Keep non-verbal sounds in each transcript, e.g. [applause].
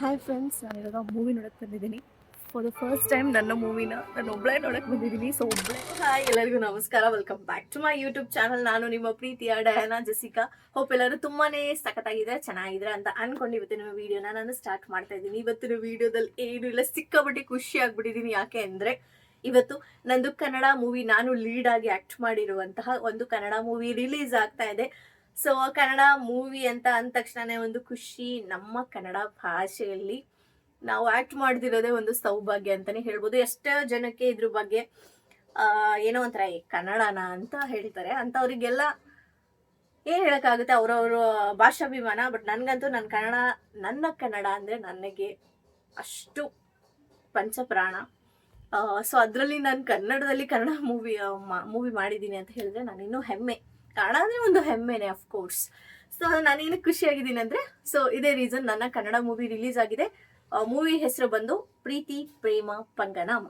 Hi friends ನಾನು ಇವಾಗ movie ನೋಡಕ್ಕೆ ಬಂದಿದ್ದೀನಿ. ಫಾರ್ ದ ಫಸ್ಟ್ ಟೈಮ್ ನನ್ನ ಮೂವಿನ ನಾನು ಒಬ್ಬಳೇ ನೋಡಕ್ಕೆ ಬಂದಿದ್ದೀನಿ. ಸೊ ಒಬ್ಬಳೇ ಹಾಯ್ ಎಲ್ಲರಿಗೂ ನಮಸ್ಕಾರ. Welcome back to my YouTube channel ನಾನು ನಿಮ್ಮ ಪ್ರೀತಿಯ ಡಯಾನಾ ಜಸಿಕಾ ಹೋಪ್ ಎಲ್ಲರೂ ತುಂಬಾನೇ ಸಖತ್ತಾಗಿದೆ ಚೆನ್ನಾಗಿದ್ರೆ ಅಂತ ಅನ್ಕೊಂಡು ಇವತ್ತಿನ ವಿಡಿಯೋನ ನಾನು ಸ್ಟಾರ್ಟ್ ಮಾಡ್ತಾ ಇದ್ದೀನಿ. ಇವತ್ತಿನ ವಿಡಿಯೋದಲ್ಲಿ ಏನು ಇಲ್ಲ, ಸಿಕ್ಕಾಪಟ್ಟೆ ಖುಷಿ ಆಗ್ಬಿಟ್ಟಿದ್ದೀನಿ. ಯಾಕೆ ಅಂದರೆ, ಇವತ್ತು ನಂದು ಕನ್ನಡ ಮೂವಿ ನಾನು ಲೀಡ್ ಆಗಿ ಆಕ್ಟ್ ಮಾಡಿರುವಂತಹ ಒಂದು ಕನ್ನಡ ಮೂವಿ ರಿಲೀಸ್ ಆಗ್ತಾ ಇದೆ. ಸೊ, ಕನ್ನಡ ಮೂವಿ ಅಂತ ಅಂದ ತಕ್ಷಣನೇ ಒಂದು ಖುಷಿ ನಮ್ಮ ಕನ್ನಡ ಭಾಷೆಯಲ್ಲಿ ನಾವು ಆಕ್ಟ್ ಮಾಡ್ದಿರೋದೇ ಒಂದು ಸೌಭಾಗ್ಯ ಅಂತಾನೆ ಹೇಳ್ಬೋದು. ಎಷ್ಟೋ ಜನಕ್ಕೆ ಇದ್ರ ಬಗ್ಗೆ ಏನೋ ಒಂಥರ ಕನ್ನಡನ ಅಂತ ಹೇಳ್ತಾರೆ. ಅಂಥವ್ರಿಗೆಲ್ಲ ಏನು ಹೇಳೋಕ್ಕಾಗುತ್ತೆ? ಅವರವ್ರ ಭಾಷಾಭಿಮಾನ ಬಟ್ ನನಗಂತೂ ನನ್ನ ಕನ್ನಡ ನನ್ನ ಕನ್ನಡ ಅಂದ್ರೆ ನನಗೆ ಅಷ್ಟು ಪಂಚಪ್ರಾಣ. ಸೊ, ಅದರಲ್ಲಿ ನಾನು ಕನ್ನಡದಲ್ಲಿ ಕನ್ನಡ ಮೂವಿ ಮೂವಿ ಮಾಡಿದ್ದೀನಿ ಅಂತ ಹೇಳಿದ್ರೆ ನಾನು ಇನ್ನೂ ಹೆಮ್ಮೆ. ಕನ್ನಡ ಅಂದ್ರೆ ಒಂದು ಹೆಮ್ಮೆನೆ ಅಫ್ಕೋರ್ಸ್ ಸೊ ನಾನೇನು ಖುಷಿಯಾಗಿದ್ದೀನಿ ಅಂದ್ರೆ ಸೊ ಇದೇ ರೀಸನ್ ನನ್ನ ಕನ್ನಡ ಮೂವಿ ರಿಲೀಸ್ ಆಗಿದೆ. ಮೂವಿ ಹೆಸರು ಬಂದು ಪ್ರೀತಿ, ಪ್ರೇಮ, ಪಂಗನಾಮ.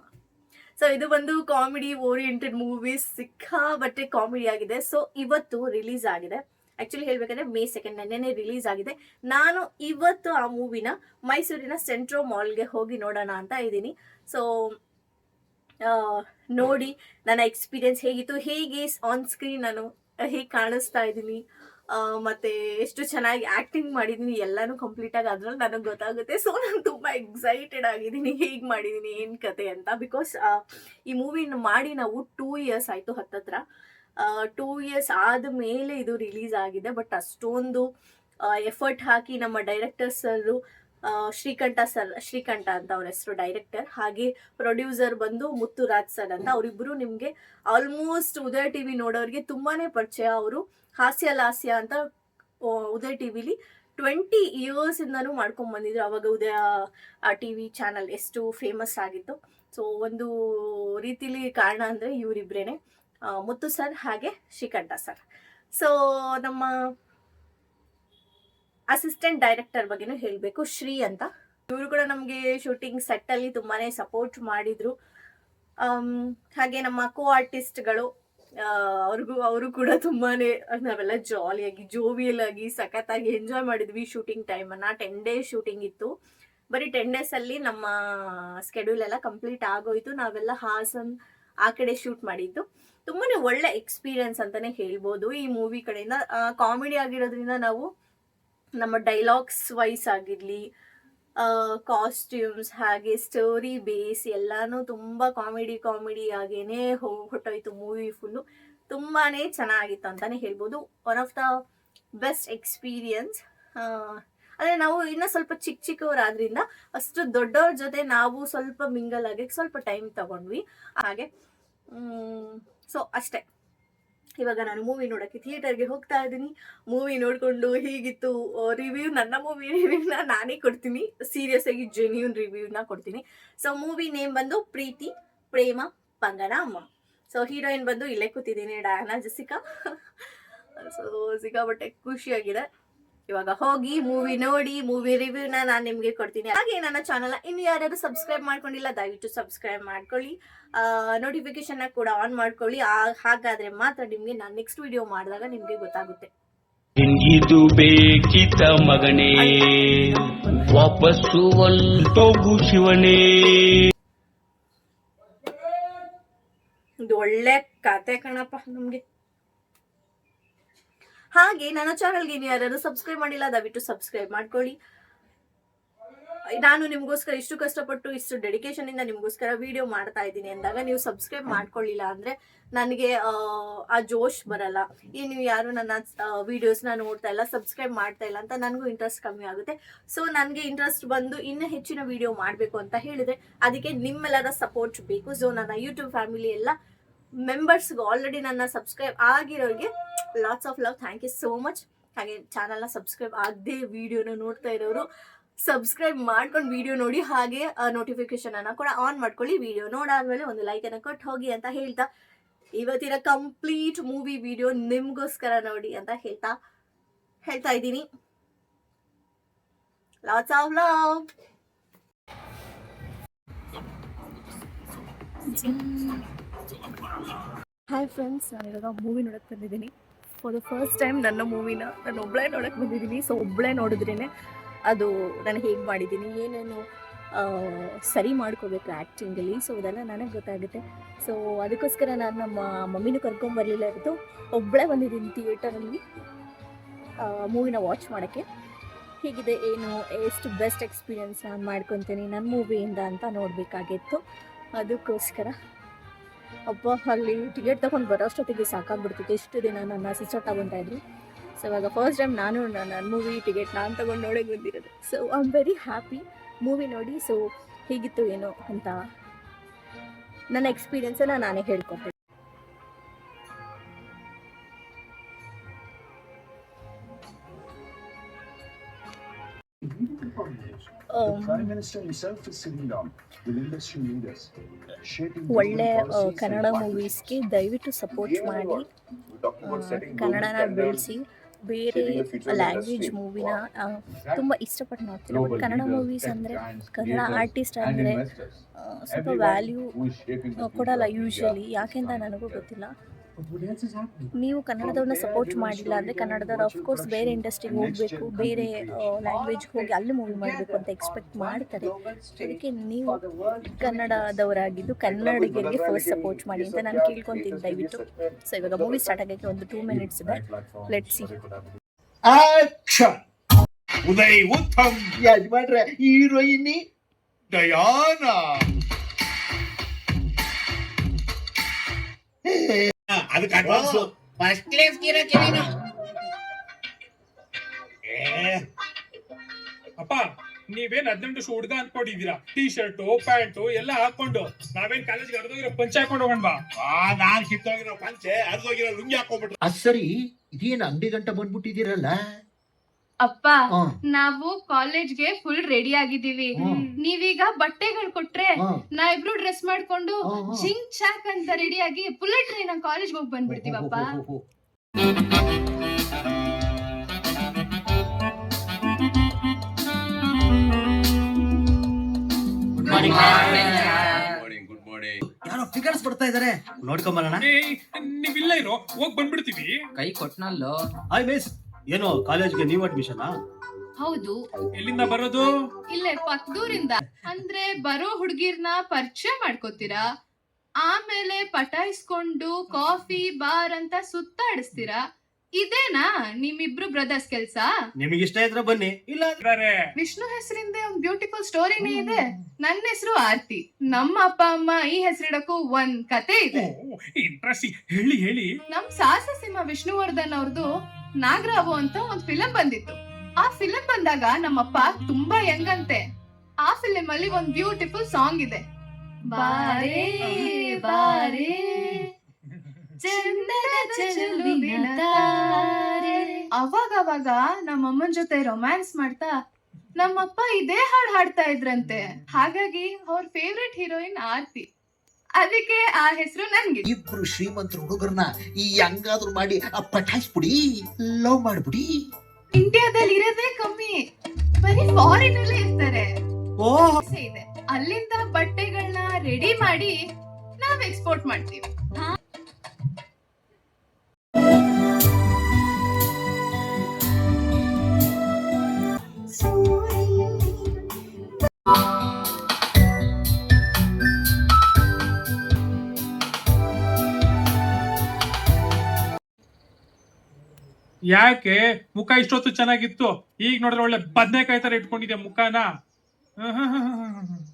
ಸೊ ಇದು ಬಂದು ಕಾಮಿಡಿ ಓರಿಯೆಂಟೆಡ್ ಮೂವೀಸ್ ಸಿಕ್ಕಾಬಟ್ಟೆ ಕಾಮಿಡಿ ಆಗಿದೆ. ಸೊ ಇವತ್ತು ರಿಲೀಸ್ ಆಗಿದೆ. ಆಕ್ಚುಲಿ ಹೇಳ್ಬೇಕಂದ್ರೆ ಮೇ ಸೆಕೆಂಡ್ ನೆನ್ನೆನೆ ರಿಲೀಸ್ ಆಗಿದೆ. ನಾನು ಇವತ್ತು ಆ ಮೂವಿನ ಮೈಸೂರಿನ ಸೆಂಟ್ರೋ ಮಾಲ್ಗೆ ಹೋಗಿ ನೋಡೋಣ ಅಂತ ಇದ್ದೀನಿ. ಸೊ ನೋಡಿ ನನ್ನ ಎಕ್ಸ್ಪೀರಿಯನ್ಸ್ ಹೇಗಿತ್ತು, ಹೇಗೆ ಆನ್ ಸ್ಕ್ರೀನ್ ನಾನು ಹೇಗೆ ಕಾಣಿಸ್ತಾ ಇದ್ದೀನಿ ಮತ್ತೆ ಎಷ್ಟು ಚೆನ್ನಾಗಿ ಆಕ್ಟಿಂಗ್ ಮಾಡಿದ್ದೀನಿ ಎಲ್ಲಾನು ಕಂಪ್ಲೀಟ್ ಆಗಿ ಅದ್ರಲ್ಲಿ ನನಗೆ ಗೊತ್ತಾಗುತ್ತೆ. ಸೊ ನಾನು ತುಂಬಾ ಎಕ್ಸೈಟೆಡ್ ಆಗಿದ್ದೀನಿ ಹೇಗೆ ಮಾಡಿದ್ದೀನಿ ಏನು ಕತೆ ಅಂತ. ಬಿಕಾಸ್ ಈ ಮೂವಿನ ಮಾಡಿ ನಾವು ಟೂ ಇಯರ್ಸ್ ಆಯಿತು ಹತ್ತತ್ರ. ಟೂ ಇಯರ್ಸ್ ಆದ ಮೇಲೆ ಇದು ರಿಲೀಸ್ ಆಗಿದೆ ಬಟ್ ಅಷ್ಟೊಂದು ಎಫರ್ಟ್ ಹಾಕಿ ನಮ್ಮ ಡೈರೆಕ್ಟರ್ ಶ್ರೀಕಂಠ ಸರ್, ಶ್ರೀಕಂಠ ಅಂತ ಅವ್ರ ಹೆಸರು ಡೈರೆಕ್ಟರ್ ಹಾಗೆ ಪ್ರೊಡ್ಯೂಸರ್ ಬಂದು ಮುತ್ತುರಾಜ್ ಸರ್ ಅಂತ ಅವರಿಬ್ಬರು ನಿಮಗೆ ಆಲ್ಮೋಸ್ಟ್ ಉದಯ ಟಿವಿ ನೋಡೋರಿಗೆ ತುಂಬಾನೇ ಪರಿಚಯ. ಅವರು ಹಾಸ್ಯ ಲಾಸ್ಯ ಅಂತ ಉದಯ ಟಿವಿಲಿ ಟ್ವೆಂಟಿ ಇಯರ್ಸ್ ಇಂದಾನು ಮಾಡ್ಕೊಂಡ್ ಬಂದಿದ್ರು. ಅವಾಗ ಉದಯ ಟಿವಿ ಚಾನಲ್ ಎಷ್ಟು ಫೇಮಸ್ ಆಗಿತ್ತು. ಸೊ ಒಂದು ರೀತಿಲಿ ಕಾರಣ ಅಂದ್ರೆ ಇವರಿಬ್ರೇನೆ. ಮುತ್ತು ಸರ್ ಹಾಗೆ ಶ್ರೀಕಂಠ ಸರ್. ಸೊ ನಮ್ಮ ಅಸಿಸ್ಟೆಂಟ್ ಡೈರೆಕ್ಟರ್ ಬಗ್ಗೆನೂ ಹೇಳಬೇಕು ಶ್ರೀ ಅಂತ. ಇವರು ಕೂಡ ನಮಗೆ ಶೂಟಿಂಗ್ ಸೆಟ್ ಅಲ್ಲಿ ತುಂಬಾನೇ ಸಪೋರ್ಟ್ ಮಾಡಿದ್ರು. ಆಮ್, ಹಾಗೆ ನಮ್ಮ ಕೋ ಆರ್ಟಿಸ್ಟ್ಗಳು ಅವ್ರಿಗೂ ಅವರು ಕೂಡ ತುಂಬಾನೇ ನಾವೆಲ್ಲ ಜಾಲಿಯಾಗಿ ಜೋವಿಯಲ್ ಆಗಿ ಸಖತ್ತಾಗಿ ಎಂಜಾಯ್ ಮಾಡಿದ್ವಿ ಶೂಟಿಂಗ್ ಟೈಮನ್ನು ಟೆನ್ ಡೇಸ್ ಶೂಟಿಂಗ್ ಇತ್ತು. ಬರೀ ಟೆನ್ ಡೇಸ್ ಅಲ್ಲಿ ನಮ್ಮ ಸ್ಕೆಡ್ಯೂಲ್ ಎಲ್ಲ ಕಂಪ್ಲೀಟ್ ಆಗೋಯ್ತು. ನಾವೆಲ್ಲ ಹಾಸನ್ ಆ ಕಡೆ ಶೂಟ್ ಮಾಡಿದ್ದು. ತುಂಬಾನೇ ಒಳ್ಳೆ ಎಕ್ಸ್ಪೀರಿಯನ್ಸ್ ಅಂತಾನೆ ಹೇಳ್ಬೋದು. ಈ ಮೂವಿ ಕಡೆಯಿಂದ ಕಾಮಿಡಿ ಆಗಿರೋದ್ರಿಂದ ನಾವು ನಮ್ಮ ಡೈಲಾಗ್ಸ್ ವೈಸ್ ಆಗಿರಲಿ ಕಾಸ್ಟ್ಯೂಮ್ಸ್ ಹಾಗೆ ಸ್ಟೋರಿ ಬೇಸ್ ಎಲ್ಲಾನು ತುಂಬ ಕಾಮಿಡಿ ಕಾಮಿಡಿ ಆಗೇನೆ ಹೊಟ್ಟೋಯ್ತು ಮೂವಿ ಫುಲ್ಲು ತುಂಬಾ ಚೆನ್ನಾಗಿತ್ತು ಅಂತಾನೆ ಹೇಳ್ಬೋದು. One of the best experience ಅಂದರೆ ನಾವು ಇನ್ನ ಸ್ವಲ್ಪ ಚಿಕ್ಕ ಚಿಕ್ಕವರಾದ್ರಿಂದ ಅಷ್ಟು ದೊಡ್ಡವ್ರ ಜೊತೆ ನಾವು ಸ್ವಲ್ಪ ಮಿಂಗಲ್ ಆಗಿ ಸ್ವಲ್ಪ ಟೈಮ್ ತಗೊಂಡ್ವಿ. ಹಾಗೆ ಸೊ ಅಷ್ಟೇ. ಇವಾಗ ನಾನು ಮೂವಿ ನೋಡಕ್ಕೆ ಥಿಯೇಟರ್ಗೆ ಹೋಗ್ತಾ ಇದ್ದೀನಿ. ಮೂವಿ ನೋಡಿಕೊಂಡು ಹೀಗಿತ್ತು ರಿವ್ಯೂ ನನ್ನ ಮೂವಿ ರಿವ್ಯೂನ ನಾನೇ ಕೊಡ್ತೀನಿ. ಸೀರಿಯಸ್ ಆಗಿ ಜೆನ್ಯೂನ್ ರಿವ್ಯೂನ ಕೊಡ್ತೀನಿ. ಸೊ ಮೂವಿ ನೇಮ್ ಬಂದು ಪ್ರೀತಿ, ಪ್ರೇಮ ಪಂಗನ ಅಮ್ಮ. ಸೊ ಹೀರೋಯಿನ್ ಬಂದು ಇಲ್ಲೇ ಕೂತಿದ್ದೀನಿ, ಡಯಾನಾ ಜಸಿಕಾ ಸೊ [laughs] ಸಿಕ್ಕಾಪಟ್ಟೆ ಖುಷಿಯಾಗಿದೆ. ಇವಾಗ ಹೋಗಿ ಮೂವಿ ನೋಡಿ ಮೂವಿ ರಿವ್ಯೂನ ನಾನು ನಿಮಗೆ ಕೊಡ್ತೀನಿ. ಹಾಗೆ ನನ್ನ ಚಾನಲ್ ಇನ್ನು ಯಾರ್ಯಾರು ಸಬ್ಸ್ಕ್ರೈಬ್ ಮಾಡ್ಕೊಂಡಿಲ್ಲ ದಯವಿಟ್ಟು ಸಬ್ಸ್ಕ್ರೈಬ್ ಮಾಡ್ಕೊಳ್ಳಿ. ನೋಟಿಫಿಕೇಶನ್ ಕೂಡ ಆನ್ ಮಾಡ್ಕೊಳ್ಳಿ. ಹಾಗಾದ್ರೆ ಮಾತ್ರ ನಿಮಗೆ ನಾನು ನೆಕ್ಸ್ಟ್ ವಿಡಿಯೋ ಮಾಡಿದಾಗ ನಿಮಗೆ ಗೊತ್ತಾಗುತ್ತೆ. ಹಿಂಗಿದು ಬೇಕಿತ ಮಗನೇ ವಾಪಸ್ಸು ಹೊಲ್ಟೋಗು ಶಿವನೇ. ಇದು ಒಳ್ಳೆ ಕತೆ ಕಣಪ್ಪ ನಮ್ಗೆ. ಹಾಗೆ ನನ್ನ ಚಾನಲ್ಗೆ ನೀವು ಯಾರು ಸಬ್ಸ್ಕ್ರೈಬ್ ಮಾಡಿಲ್ಲ ದಯವಿಟ್ಟು ಸಬ್ಸ್ಕ್ರೈಬ್ ಮಾಡ್ಕೊಳ್ಳಿ. ನಾನು ನಿಮಗೋಸ್ಕರ ಇಷ್ಟು ಕಷ್ಟಪಟ್ಟು ಇಷ್ಟು ಡೆಡಿಕೇಶನ್ ಇಂದ ನಿಮಗೋಸ್ಕರ ವಿಡಿಯೋ ಮಾಡ್ತಾ ಇದ್ದೀನಿ ಅಂದಾಗ ನೀವು ಸಬ್ಸ್ಕ್ರೈಬ್ ಮಾಡ್ಕೊಳ್ಳಿಲ್ಲ ಅಂದ್ರೆ ನನಗೆ ಆ, ಆ ಜೋಶ್ ಬರಲ್ಲ. ಈ ನೀವು ಯಾರು ನನ್ನ ವಿಡಿಯೋಸ್ನ ನೋಡ್ತಾ ಇಲ್ಲ ಸಬ್ಸ್ಕ್ರೈಬ್ ಮಾಡ್ತಾ ಇಲ್ಲ ಅಂತ ನನಗೂ ಇಂಟ್ರೆಸ್ಟ್ ಕಮ್ಮಿ ಆಗುತ್ತೆ. ಸೊ ನನಗೆ ಇಂಟ್ರೆಸ್ಟ್ ಬಂದು ಇನ್ನೂ ಹೆಚ್ಚಿನ ವಿಡಿಯೋ ಮಾಡಬೇಕು ಅಂತ ಹೇಳಿದ್ರೆ ಅದಕ್ಕೆ ನಿಮ್ಮೆಲ್ಲರ ಸಪೋರ್ಟ್ ಬೇಕು. ಸೊ ನನ್ನ ಯೂಟ್ಯೂಬ್ ಫ್ಯಾಮಿಲಿ ಎಲ್ಲ ಮೆಂಬರ್ಸ್ಗೆ ಆಲ್ರೆಡಿ ನನ್ನ subscribe ಆಗಿರೋರಿಗೆ lots of love thank you so much ಹಾಗೆ ಚಾನಲ್ನ ಸಬ್ಸ್ಕ್ರೈಬ್ ಆಗದೆ ವಿಡಿಯೋನ ನೋಡ್ತಾ ಇರೋರು ಸಬ್ಸ್ಕ್ರೈಬ್ ಮಾಡ್ಕೊಂಡು ವಿಡಿಯೋ ನೋಡಿ, ಹಾಗೆ ನೋಟಿಫಿಕೇಶನ್ ಅನ್ನ ಕೂಡ ಆನ್ ಮಾಡ್ಕೊಳ್ಳಿ. ವಿಡಿಯೋ ನೋಡಾದ್ಮೇಲೆ ಒಂದು ಲೈಕ್ ಅನ್ನ ಕೊಟ್ಟು ಹೋಗಿ ಅಂತ ಹೇಳ್ತಾ, ಇವತ್ತಿನ ಕಂಪ್ಲೀಟ್ ಮೂವಿ ವಿಡಿಯೋ ನಿಮ್ಗೋಸ್ಕರ ನೋಡಿ ಅಂತ ಹೇಳ್ತಾ ಹೇಳ್ತಾ ಇದ್ದೀನಿ. Lots of love hi friends ನಾನು ಇವಾಗ ಮೂವಿ ನೋಡಕ್ಕೆ ಬಂದಿದ್ದೀನಿ. ಫಾರ್ ದ ಫಸ್ಟ್ ಟೈಮ್ ನನ್ನ ಮೂವಿನ ನಾನು ಒಬ್ಬಳೇ ನೋಡಕ್ಕೆ ಬಂದಿದ್ದೀನಿ. ಸೊ ಒಬ್ಬಳೇ ನೋಡಿದ್ರೇ ಅದು ನಾನು ಹೇಗೆ ಮಾಡಿದ್ದೀನಿ, ಏನೇನು ಸರಿ ಮಾಡ್ಕೋಬೇಕು ಆ್ಯಕ್ಟಿಂಗಲ್ಲಿ ಸೊ ಅದೆಲ್ಲ ನನಗೆ ಗೊತ್ತಾಗುತ್ತೆ. ಸೊ ಅದಕ್ಕೋಸ್ಕರ ನಾನು ನಮ್ಮ ಮಮ್ಮಿನೂ ಕರ್ಕೊಂಬರಲಿಲ್ಲ ಇವತ್ತು. ಒಬ್ಬಳೇ ಬಂದಿದ್ದೀನಿ ಥಿಯೇಟರಲ್ಲಿ ಮೂವಿನ ವಾಚ್ ಮಾಡೋಕ್ಕೆ. ಹೇಗಿದೆ, ಏನು, ಎಷ್ಟು ಬೆಸ್ಟ್ ಎಕ್ಸ್ಪೀರಿಯನ್ಸ್ ನಾನು ಮಾಡ್ಕೊತೀನಿ ನನ್ನ ಮೂವಿಯಿಂದ ಅಂತ ನೋಡಬೇಕಾಗಿತ್ತು. ಅದಕ್ಕೋಸ್ಕರ ಅಪ್ಪ ಅಲ್ಲಿ ಟಿಕೆಟ್ ತಗೊಂಡು ಬರೋ ಅಷ್ಟೊತ್ತಿಗೆ ಸಾಕಾಗ್ಬಿಡ್ತಿತ್ತು. ಎಷ್ಟು ದಿನ ನನ್ನ ಸಿಸ್ಟರ್ ತಗೊತಾ ಇದ್ರು. ಸೊ ಇವಾಗ ಫಸ್ಟ್ ಟೈಮ್ ನಾನು ನನ್ನ ಮೂವಿ ಟಿಕೆಟ್ ನಾನು ತಗೊಂಡು ನೋಡೋಕೆ ಬಂದಿರೋದು. So I am very happy movie ನೋಡಿ ಸೊ ಹೀಗಿತ್ತು, ಏನೋ ಅಂತ. ನನ್ನ ಎಕ್ಸ್ಪೀರಿಯನ್ಸನ್ನು ನಾನೇ ಹೇಳ್ಕೊತೀನಿ ಒಳ್ಳೆ government ಆ, policies ಕನ್ನಡ ಮೂವೀಸ್ಗೆ ದಯವಿಟ್ಟು ಸಪೋರ್ಟ್ ಮಾಡಿ ಕನ್ನಡನ ಬೆಳೆಸಿ ಬೇರೆ ಲ್ಯಾಂಗ್ವೇಜ್ ಮೂವಿನ ತುಂಬ ಇಷ್ಟಪಟ್ಟು ನೋಡ್ತೀನಿ. ಬಟ್ ಕನ್ನಡ ಮೂವೀಸ್ ಅಂದರೆ ಕನ್ನಡ ಆರ್ಟಿಸ್ಟ್ ಅಂದರೆ ಸ್ವಲ್ಪ ವ್ಯಾಲ್ಯೂ ಕೊಡಲ್ಲ ಯೂಶ್ವಲಿ ಯಾಕೆಂತ ನನಗೂ ಗೊತ್ತಿಲ್ಲ. ನೀವು ಕನ್ನಡದವ್ರನ್ನ ಸಪೋರ್ಟ್ ಮಾಡಿಲ್ಲ ಅಂದರೆ ಕನ್ನಡದವ್ರು ಅಫ್ಕೋರ್ಸ್ ಬೇರೆ ಇಂಡಸ್ಟ್ರಿಗೆ ಹೋಗಬೇಕು ಬೇರೆ ಲ್ಯಾಂಗ್ವೇಜ್ಗೆ ಹೋಗಿ ಅಲ್ಲಿ ಮೂವಿ ಮಾಡಬೇಕು ಅಂತ ಎಕ್ಸ್ಪೆಕ್ಟ್ ಮಾಡ್ತಾರೆ. ಅದಕ್ಕೆ ನೀವು ಕನ್ನಡದವರಾಗಿದ್ದು ಕನ್ನಡಿಗರಿಗೆ ಫಸ್ಟ್ ಸಪೋರ್ಟ್ ಮಾಡಿ ಅಂತ ನಾನು ಕೇಳ್ಕೊತೀನಿ. ದಯವಿಟ್ಟು. ಸೊ ಇವಾಗ ಮೂವಿ ಸ್ಟಾರ್ಟ್ ಆಗೋಕ್ಕೆ ಒಂದು ಟೂ ಮಿನಿಟ್ಸ್ ಇದೆ. Let see Uday Uttam! ಯಜಮಾನ್ರೆ ಹೀರೋಯಿನಿ ಡಯಾನಾ ಅದಕ್ಕೆ ಅಡ್ವಾನ್ಸ್ ಫಸ್ಟ್ ಕ್ಲಾಸ್ ಗಿರಕ್ಕೆ ನೀನು ಏ, ಅಪ್ಪ ನೀವೇನ್ ಹದಿನೆಂಟು ವರ್ಷ ಹುಡುಗ ಅನ್ಕೊಂಡಿದ್ದೀರಾ ಟೀ ಶರ್ಟು ಪ್ಯಾಂಟು ಎಲ್ಲ ಹಾಕೊಂಡು ನಾವೇನ್ ಕಾಲೇಜ್ಗೆ ಅರ್ಧೋಗಿರೋ ಪಂಚೆ ಹಾಕೊಂಡು ಹೋಗೋಣ ಬಾ. ಆ ನಾನ್ ಕಿತ್ತೋಗಿರೋ ಪಂಚೆ ಅರ್ಧೋಗಿರೋ ಲುಂಗಿ ಹಾಕೊಂಡ್ಬಿಟ್ರೆ ಅದ್ ಸರಿ ಇದೇನ್ ಅಂಗಡಿ ಗಂಟ ಬಂದ್ಬಿಟ್ಟಿದ್ದೀರಲ್ಲ? ಅಪ್ಪ ನಾವು ಕಾಲೇಜ್ಗೆ ಫುಲ್ ರೆಡಿ ಆಗಿದ್ದೀವಿ. ನೀವೀಗ ಬಟ್ಟೆಗಳು ಕೊಟ್ರೆ ನಾ ಇಬ್ರು ಡ್ರೆಸ್ ಮಾಡ್ಕೊಂಡು ಜಿಂಗ್ ಚಾಕ್ ಅಂತ ರೆಡಿ ಆಗಿ ಬುಲೆಟ್ ಟ್ರೈನ್ ಕಾಲೇಜ್ ಹೋಗಿ ಬಂದ್ಬಿಡ್ತೀವಪ್ಪ. ಯಾರೋ ಫಿಗರ್ಸ್ ಬರ್ತಾ ಇದಾರೆ. ನೋಡ್ಕೊಂಬರೋಣ ನೀವಿಲ್ಲ ಇರೋ ಹೋಗ್ ಬಂದ್ಬಿಡ್ತೀವಿ. ಕೈ ಕೊಟ್ನಲ್ಲೋ. ಐ ಮಿಸ್ ಏನು ಕಾಲೇಜ್ಗೆ ನೀವು ಅಡ್ಮಿಷನ್? ಹೌದು. ಎಲ್ಲಿಂದ ಬರೋದು? ಇಲ್ಲೇ ಪಕ್ಕದೂರಿಂದ ಅಂದ್ರೆ ಬರೋ ಹುಡುಗಿರ್ನ ಪರಿಚಯ ಮಾಡ್ಕೋತೀರಾ? ಆಮೇಲೆ ಪಟಾಯಿಸ್ಕೊಂಡು ಕಾಫಿ ಬಾರ್ ಅಂತ ಸುತ್ತಾಡಿಸ್ತೀರಾ? ಇದೇನಾ ನಿಮ್ಮಿಬ್ರು ಬ್ರದರ್ಸ್ ಕೆಲ್ಸ? ನಿಮಗೆ ಇಷ್ಟ ಇದ್ರೆ ಬನ್ನಿ. ಇಲ್ಲ. ವಿಷ್ಣು ಹೆಸರಿಂದ ಒಂದ್ ಬ್ಯೂಟಿಫುಲ್ ಸ್ಟೋರಿನೇ ಇದೆ. ನನ್ನ ಹೆಸರು ಆರ್ತಿ. ನಮ್ಮ ಅಪ್ಪ ಅಮ್ಮ ಈ ಹೆಸರಿಡಕ್ಕೂ ಒಂದ್ ಕತೆ ಇದೆ. ಇಂಟ್ರೆಸ್ಟಿಂಗ್ ಹೇಳಿ ಹೇಳಿ. ನಮ್ ಸಾಹಸ ಸಿಂಹ ವಿಷ್ಣುವರ್ಧನ್ ಅವ್ರದ್ದು ನಾಗರಾವು ಅಂತ ಒಂದ್ ಫಿಲಂ ಬಂದಿತ್ತು. ಆ ಫಿಲಂ ಬಂದಾಗ ನಮ್ಮಪ್ಪ ತುಂಬಾ ಯಂಗಂತೆ ಆ ಫಿಲಂ ಅಲ್ಲಿ ಒಂದ್ ಬ್ಯೂಟಿಫುಲ್ ಸಾಂಗ್ ಇದೆ. ಬಾರೇ. ಅವಾಗ ಅವಾಗ ನಮ್ಮಮ್ಮನ ಜೊತೆ ರೊಮ್ಯಾನ್ಸ್ ಮಾಡ್ತಾ ನಮ್ಮಪ್ಪ ಇದೇ ಹಾಡ್ ಹಾಡ್ತಾ ಇದ್ರಂತೆ. ಹಾಗಾಗಿ ಅವ್ರ ಫೇವ್ರೆಟ್ ಹೀರೋಯಿನ್ ಆರ್ತಿ ಅದಕ್ಕೆ ಆ ಹೆಸರು ನನ್ಗೆ ಇಬ್ರು ಶ್ರೀಮಂತರ ಹುಡುಗರನ್ನ ಈ ಹಂಗಾದ್ರು ಮಾಡಿ ಆ ಪಟಾಯಿಸ್ಬಿಡಿ ಲವ್ ಮಾಡ್ಬಿಡಿ. ಇಂಡಿಯಾದಲ್ಲಿ ಇರೋದೇ ಕಮ್ಮಿ. ಬರೀ ಫಾರಿನ್ ಅಲ್ಲೇ ಇರ್ತಾರೆ. ಓ ಇದೆ. ಅಲ್ಲಿಂದ ಬಟ್ಟೆಗಳನ್ನ ರೆಡಿ ಮಾಡಿ ನಾವ್ ಎಕ್ಸ್ಪೋರ್ಟ್ ಮಾಡ್ತೀವಿ. ಯಾಕೆ ಮುಖ ಇಷ್ಟೊತ್ತು ಚೆನ್ನಾಗಿತ್ತು? ಈಗ ನೋಡಿದ್ರೆ ಒಳ್ಳೆ ಬದ್ನೆಕಾಯಿ ತರ ಇಟ್ಕೊಂಡಿದ್ಯಾ ಮುಖನ. [laughs]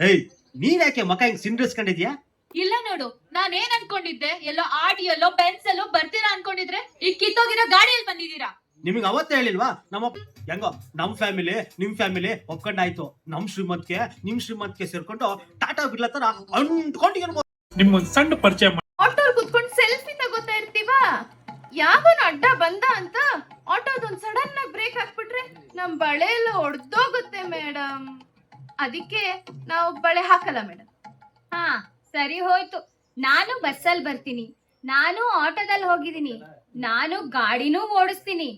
ಏಯ್ ನೀನ್ ಯಾಕೆ ಮುಖ ಹಿಂಗ್ ಸಿಂಡ್ರಿಸ್ಕೊಂಡಿದ್ಯಾ ಇಲ್ಲ ನೋಡು ನಾನ್ ಏನ್ ಅನ್ಕೊಂಡಿದ್ದೆ? ಎಲ್ಲೋ ಆಡಿಯಲ್ಲೋ ಪೆನ್ಸಲ್ಲೋ ಬರ್ತೀರಾ ಅನ್ಕೊಂಡಿದ್ರೆ? ಈ ಕಿತ್ತೋಗಿರೋ ಗಾಡಿಯಲ್ಲಿ ಬಂದಿದ್ದೀರಾ? ನಿಮಗೆ ಅವತ್ತೇ ಹೇಳಿಲ್ವಾ? ನಮ್ಮ ಹೆಂಗೋ ನಮ್ ಫ್ಯಾಮಿಲಿ ನಿಮ್ ಫ್ಯಾಮಿಲಿ ಒಪ್ಕೊಂಡಾಯ್ತು. ನಮ್ ಶ್ರೀಮಂತ್ಗೆ ನಿಮ್ ಶ್ರೀಮಂತ್ಗೆ ಸೇರ್ಕೊಂಡು ಟಾಟಾ ಬಿಡ್ಲತ್ತರ ತರ ಅಂದ್ಕೊಂಡು ನಿಮ್ಗೊಂದ್ ಸಣ್ಣ ಪರಿಚಯ ಮಾಡಿ ಯಾವನ ಅಡ್ಡ ಬಂದ ಅಂತ ಆಟೋದೊಂದ್ ಸಡನ್ ಆಗಿ ಬ್ರೇಕ್ ಹಾಕ್ಬಿಟ್ರೆ ನಮ್ ಬಳೆ ಎಲ್ಲ ಒಡ್ದೋಗುತ್ತೆ ಮೇಡಮ್ ಅದಕ್ಕೆ ನಾವು ಬಳೆ ಹಾಕಲ್ಲ ಮೇಡಮ್ ಹಾ ಸರಿ ಹೋಯ್ತು. ನಾನು ಬಸ್ಸಲ್ಲಿ ಬರ್ತೀನಿ. ನಾನು ಆಟೋದಲ್ಲಿ ಹೋಗಿದ್ದೀನಿ. ನಾನು ಗಾಡಿನೂ ಓಡಿಸ್ತೀನಿ.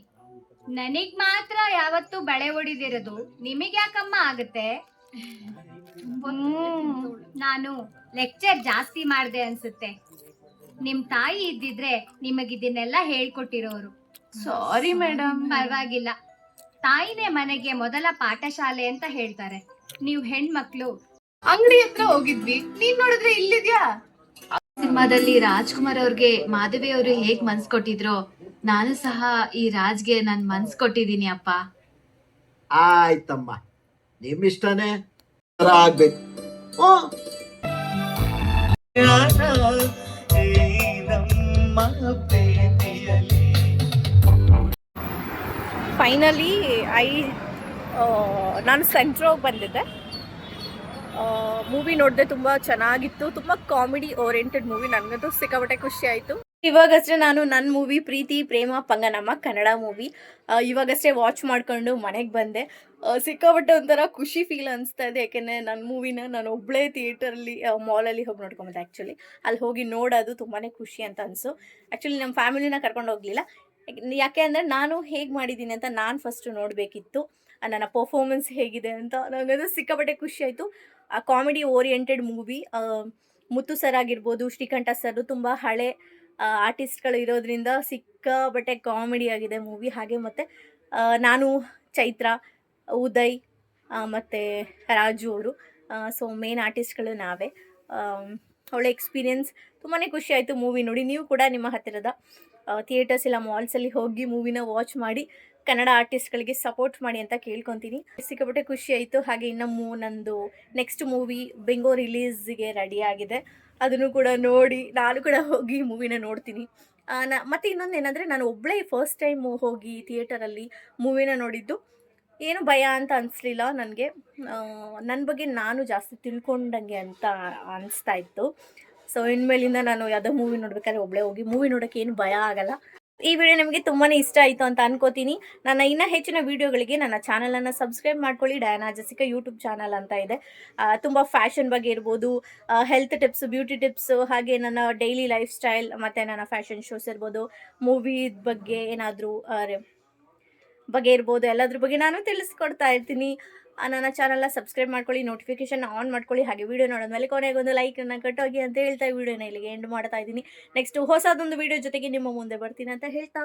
ನನಗ್ ಮಾತ್ರ ಯಾವತ್ತು ಬಳೆ ಒಡಿದಿರೋದು ನಿಮಗ್ ಯಾಕಮ್ಮ ಆಗುತ್ತೆ? ನಾನು ಲೆಕ್ಚರ್ ಜಾಸ್ತಿ ಮಾಡ್ದೆ ಅನ್ಸುತ್ತೆ. ನಿಮ್ ತಾಯಿ ಇದ್ದಿದ್ರೆ ನಿಮಗ್ ಇದನ್ನೆಲ್ಲ ಹೇಳ್ಕೊಟ್ಟಿರೋರು. ಸಾರಿ ಮೇಡಮ್ ಪರವಾಗಿಲ್ಲ. ತಾಯಿನೇ ಮನೆಗೆ ಮೊದಲ ಪಾಠಶಾಲೆ ಅಂತ ಹೇಳ್ತಾರೆ. ನೀವು ಹೆಣ್ಮಕ್ಳು. ಅಂಗಡಿ ಹತ್ರ ಹೋಗಿದ್ವಿ. ನೀನ್ ನೋಡಿದ್ರೆ ಇಲ್ಲಿದ್ಯಾ? ಸಿನಿಮಾದಲ್ಲಿ ರಾಜ್ಕುಮಾರ್ ಅವ್ರಿಗೆ ಮಾಧವಿ ಅವರು ಹೇಗ್ ಮನ್ಸ್ ಕೊಟ್ಟಿದ್ರೋ ನಾನು ಸಹ ಈ ರಾಜ್ಗೆ ನಾನ್ ಮನ್ಸ್ ಕೊಟ್ಟಿದ್ದೀನಿ ಅಪ್ಪ. ಆಯ್ತಮ್ಮ. ನಿಮ್ ಇಷ್ಟನೇ? ಆಗ್ಬೇಕು. ಓ ಫೈನಲಿ ಐ ನಾನು ಸೆಂಟ್ರೋ ಬಂದಿದ್ದೆ. ಮೂವಿ ನೋಡಿದೆ ತುಂಬ ಚೆನ್ನಾಗಿತ್ತು. ತುಂಬ ಕಾಮಿಡಿ ಓರಿಯೆಂಟೆಡ್ ಮೂವಿ ನನಗಂತೂ ಸಿಕ್ಕಾಪಟ್ಟೆ ಖುಷಿ ಆಯಿತು. ಇವಾಗಷ್ಟೇ ನಾನು ನನ್ನ ಮೂವಿ ಪ್ರೀತಿ, ಪ್ರೇಮ, ಪಂಗನಮ್ಮ ಕನ್ನಡ ಮೂವಿ. ಇವಾಗಷ್ಟೇ ವಾಚ್ ಮಾಡ್ಕೊಂಡು ಮನೆಗೆ ಬಂದೆ. ಸಿಕ್ಕಾಪಟ್ಟೆ ಒಂಥರ ಖುಷಿ ಫೀಲ್ ಅನಿಸ್ತಾ ಇದೆ. ಯಾಕೆಂದರೆ ನನ್ನ ಮೂವಿನ ನಾನು ಒಬ್ಬಳೇ ಥಿಯೇಟರಲ್ಲಿ ಮಾಲಲ್ಲಿ ಹೋಗಿ ನೋಡ್ಕೊಂಬಂದೆ ಆ್ಯಕ್ಚುಲಿ ಅಲ್ಲಿ ಹೋಗಿ ನೋಡೋದು ತುಂಬಾ ಖುಷಿ ಅಂತ ಅನಿಸು. ಆ್ಯಕ್ಚುಲಿ ನಮ್ಮ ಫ್ಯಾಮಿಲಿನ ಕರ್ಕೊಂಡು ಹೋಗಲಿಲ್ಲ. ಯಾಕೆ ಅಂದರೆ ನಾನು ಹೇಗೆ ಮಾಡಿದ್ದೀನಿ ಅಂತ ನಾನು ಫಸ್ಟು ನೋಡಬೇಕಿತ್ತು. ನನ್ನ ಪರ್ಫಾರ್ಮೆನ್ಸ್ ಹೇಗಿದೆ ಅಂತ ನನಗದು ಸಿಕ್ಕಾಪಟ್ಟೆ ಖುಷಿ ಆಯಿತು. ಆ comedy oriented movie Muthu sir ಆಗಿರ್ಬೋದು, ಶ್ರೀಕಂಠ ಸರ್ ತುಂಬ ಹಳೆ ಆರ್ಟಿಸ್ಟ್ಗಳು ಇರೋದ್ರಿಂದ ಸಿಕ್ಕಾಪಟ್ಟೆ ಕಾಮಿಡಿ ಆಗಿದೆ ಮೂವಿ ಹಾಗೆ ಮತ್ತು ನಾನು ಚೈತ್ರ, ಉದಯ್ ಮತ್ತು ರಾಜು ಅವರು. ಸೊ ಮೇನ್ ಆರ್ಟಿಸ್ಟ್ಗಳು ನಾವೇ. ಒಳ್ಳೆ ಎಕ್ಸ್ಪೀರಿಯೆನ್ಸ್ ತುಂಬಾ ಖುಷಿ ಆಯಿತು ಮೂವಿ ನೋಡಿ. ನೀವು ಕೂಡ ನಿಮ್ಮ ಹತ್ತಿರದ ಥಿಯೇಟರ್ಸ್ ಇಲ್ಲ ಮಾಲ್ಸಲ್ಲಿ ಹೋಗಿ ಮೂವಿನ ವಾಚ್ ಮಾಡಿ, ಕನ್ನಡ ಆರ್ಟಿಸ್ಟ್ಗಳಿಗೆ ಸಪೋರ್ಟ್ ಮಾಡಿ ಅಂತ ಕೇಳ್ಕೊತೀನಿ. ಸಿಕ್ಕಾಪಟ್ಟೆ ಖುಷಿ ಆಯಿತು. ಹಾಗೆ ಇನ್ನು ಮೂ, ನಂದು ನೆಕ್ಸ್ಟ್ ಮೂವಿ ಬೆಂಗೋ ರಿಲೀಸ್ಗೆ ರೆಡಿ ಆಗಿದೆ. ಅದನ್ನು ಕೂಡ ನೋಡಿ ನಾನು ಕೂಡ ಹೋಗಿ ಮೂವಿನ ನೋಡ್ತೀನಿ. ನ, ಮತ್ತು ಇನ್ನೊಂದು ಏನಂದರೆ ನಾನು ಒಬ್ಬಳೇ ಫಸ್ಟ್ ಟೈಮ್ ಹೋಗಿ ಥಿಯೇಟರಲ್ಲಿ ಮೂವಿನ ನೋಡಿದ್ದು. ಏನು ಭಯ ಅಂತ ಅನಿಸ್ಲಿಲ್ಲ ನನಗೆ. ನನ್ನ ಬಗ್ಗೆ ನಾನು ಜಾಸ್ತಿ ತಿಳ್ಕೊಂಡಂಗೆ ಅಂತ ಅನಿಸ್ತಾ ಇತ್ತು. ಸೊ ಇನ್ಮೇಲಿಂದ ನಾನು ಯಾವುದೋ ಮೂವಿ ನೋಡ್ಬೇಕಾದ್ರೆ ಒಬ್ಬಳೇ ಹೋಗಿ ಮೂವಿ ನೋಡೋಕ್ಕೆ ಏನು ಭಯ ಆಗಲ್ಲ. ಈ ವಿಡಿಯೋ ನಿಮಗೆ ತುಂಬಾ ಇಷ್ಟ ಆಯಿತು ಅಂತ ಅನ್ಕೋತೀನಿ. ನನ್ನ ಇನ್ನ ಹೆಚ್ಚಿನ ವಿಡಿಯೋಗಳಿಗೆ ನನ್ನ ಚಾನಲನ್ನು ಸಬ್ಸ್ಕ್ರೈಬ್ ಮಾಡ್ಕೊಳ್ಳಿ. ಡಯಾನಾ ಜಸಿಕಾ ಯೂಟ್ಯೂಬ್ ಚಾನಲ್ ಅಂತ ಇದೆ. ತುಂಬ ಫ್ಯಾಷನ್ ಬಗ್ಗೆ ಇರ್ಬೋದು. ಹೆಲ್ತ್ ಟಿಪ್ಸ್ ಬ್ಯೂಟಿ ಟಿಪ್ಸ್ ಹಾಗೆ ನನ್ನ ಡೈಲಿ ಲೈಫ್ ಸ್ಟೈಲ್ ಮತ್ತು ನನ್ನ ಫ್ಯಾಷನ್ ಶೋಸ್ ಇರ್ಬೋದು. ಮೂವಿ ಬಗ್ಗೆ ಏನಾದರೂ ಬಗ್ಗೆ ಇರ್ಬೋದು. ಎಲ್ಲದ್ರ ಬಗ್ಗೆ ನಾನು ತಿಳಿಸ್ಕೊಡ್ತಾ ಇರ್ತೀನಿ. ನನ್ನ ಚಾನಲ್ನ ಸಬ್ಸ್ಕ್ರೈಬ್ ಮಾಡ್ಕೊಳ್ಳಿ ನೋಟಿಫಿಕೇಶನ್ ಆನ್ ಮಾಡ್ಕೊಳ್ಳಿ, ಹಾಗೆ ವೀಡಿಯೋ ನೋಡೋದ್ಮೇಲೆ ಕೊನೆಗೊಂದು ಲೈಕನ್ನು ಕಟ್ಟೋಗಿ ಅಂತ ಹೇಳ್ತಾ ವಿಡಿಯೋನ ಇಲ್ಲಿಗೆ ಎಂಡ್ ಮಾಡ್ತಾ ಇದ್ದೀನಿ. ನೆಕ್ಸ್ಟ್ ಹೊಸದೊಂದು ವಿಡಿಯೋ ಜೊತೆಗೆ ನಿಮ್ಮ ಮುಂದೆ ಬರ್ತೀನಿ ಅಂತ ಹೇಳ್ತಾ.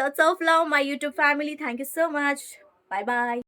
Lots of love my YouTube family thank you so much bye bye